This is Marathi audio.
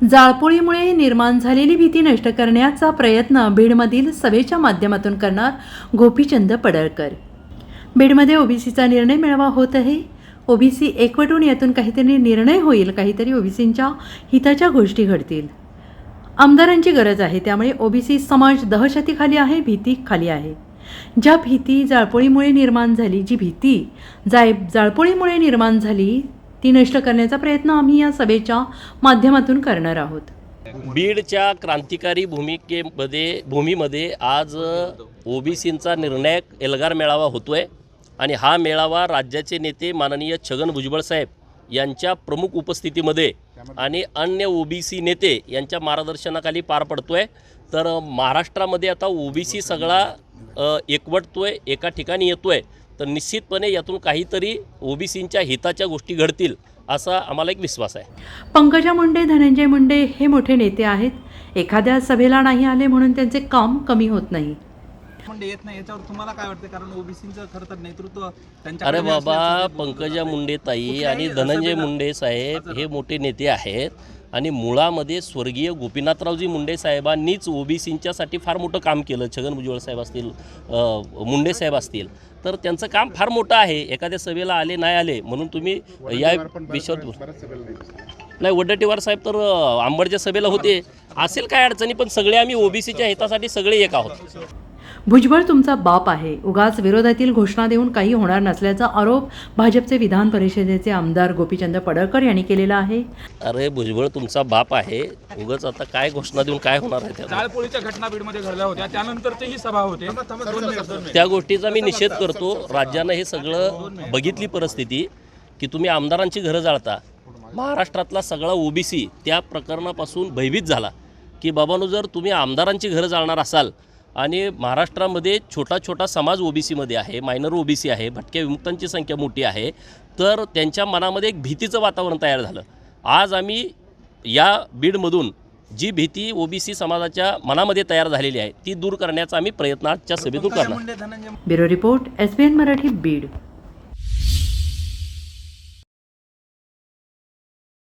जाळपोळीमुळे निर्माण झालेली भीती नष्ट करण्याचा प्रयत्न बीडमधील सभेच्या माध्यमातून करणार गोपीचंद पडळकर. बीडमध्ये ओबीसीचा निर्णय मेळावा होत आहे. ओबीसी एकवटून यातून काहीतरी निर्णय होईल काहीतरी ओबीसींच्या हिताच्या गोष्टी घडतील. आमदारांची गरज आहे त्यामुळे ओबीसी समाज दहशतीखाली आहे भीती खाली आहे. ज्या भीती जाळपोळीमुळे निर्माण झाली जी भीती जाय जाळपोळीमुळे निर्माण झाली ती नष्ट करण्याचा प्रयत्न आम्ही या सभेच्या माध्यमातून करणार आहोत. बीडच्या क्रांतिकारी भूमिकेमध्ये भूमीमध्ये आज ओबीसींचा निर्णायक एल्गार मेळावा होतोय आणि हा मेळावा राज्याचे नेते माननीय छगन भुजबळ साहेब यांच्या प्रमुख उपस्थितीमध्ये आणि अन्य ओबीसी नेते यांच्या मार्गदर्शनाखाली पार पडतोय. तर महाराष्ट्रामध्ये आता ओबीसी सगळा एकवटतोय एका ठिकाणी येतोय. तर निश्चितपणे यातून काहीतरी ओबीसींच्या हिताच्या गोष्टी घडतील असा आम्हाला एक विश्वास आहे. पंकजा मुंडे धनंजय मुंडे हे मोठे नेते आहेत. एखाद्या सभेला नाही आले म्हणून त्यांचे काम कमी होत नाही. येत नाही याच्यावर तुम्हाला काय वाटतं? कारण ओबीसीचं खरं तर नेतृत्व अरे बाबा पंकजा मुंडे ताई आणि धनंजय मुंडे साहेब हे मोठे नेते आहेत. आणि मुळामध्ये स्वर्गीय गोपीनाथरावजी मुंडे साहेबांनीच ओबीसींच्यासाठी फार मोठं काम केलं छगन भुजबळ साहेब असतील मुंडे साहेब असतील. तर त्यांचं काम फार मोठं आहे. एखाद्या सभेला आले नाही आले म्हणून तुम्ही या विषयावर नाही. वडट्टीवार साहेब तर आंबडच्या सभेला होते. असेल काय अडचणी पण सगळे आम्ही ओबीसीच्या हितासाठी सगळे एक आहोत. भुजबळ तुमचा बाप आहे. उगाच विरोधातील घोषणा देऊन काही होणार नसल्याचा आरोप भाजपचे विधान परिषदेचे आमदार गोपीचंद पडळकर यांनी केलेला आहे. अरे भुजबळ तुमचा बाप आहे. उगाच आता काय घोषणा देऊन काय होणार आहे जाळपोळीच्या घटना बीडमध्ये घडल्या होत्या. त्यानंतरची ही सभा होते. त्या गोष्टीचा मी निषेध करतो. राज्यानं हे सगळं बघितली परिस्थिती की तुम्ही आमदारांची घरं जाळता. महाराष्ट्रातला सगळा ओबीसी त्या प्रकरणापासून भयभीत झाला की बाबांनो जर तुम्ही आमदारांची घरं जाळणार असाल आणि महाराष्ट्रामध्ये छोटा छोटा समाज ओबीसीमध्ये आहे मायनर ओबीसी आहे भटक्या विमुक्तांची संख्या मोठी आहे तर त्यांच्या मनामध्ये एक भीतीचं वातावरण तयार झालं. आज आम्ही या बीडमधून जी भीती ओबीसी समाजाच्या मनामध्ये तयार झालेली आहे ती दूर करण्याचा आम्ही प्रयत्न आजच्या सभेतून करणार. Bureau report S Marathi Beed.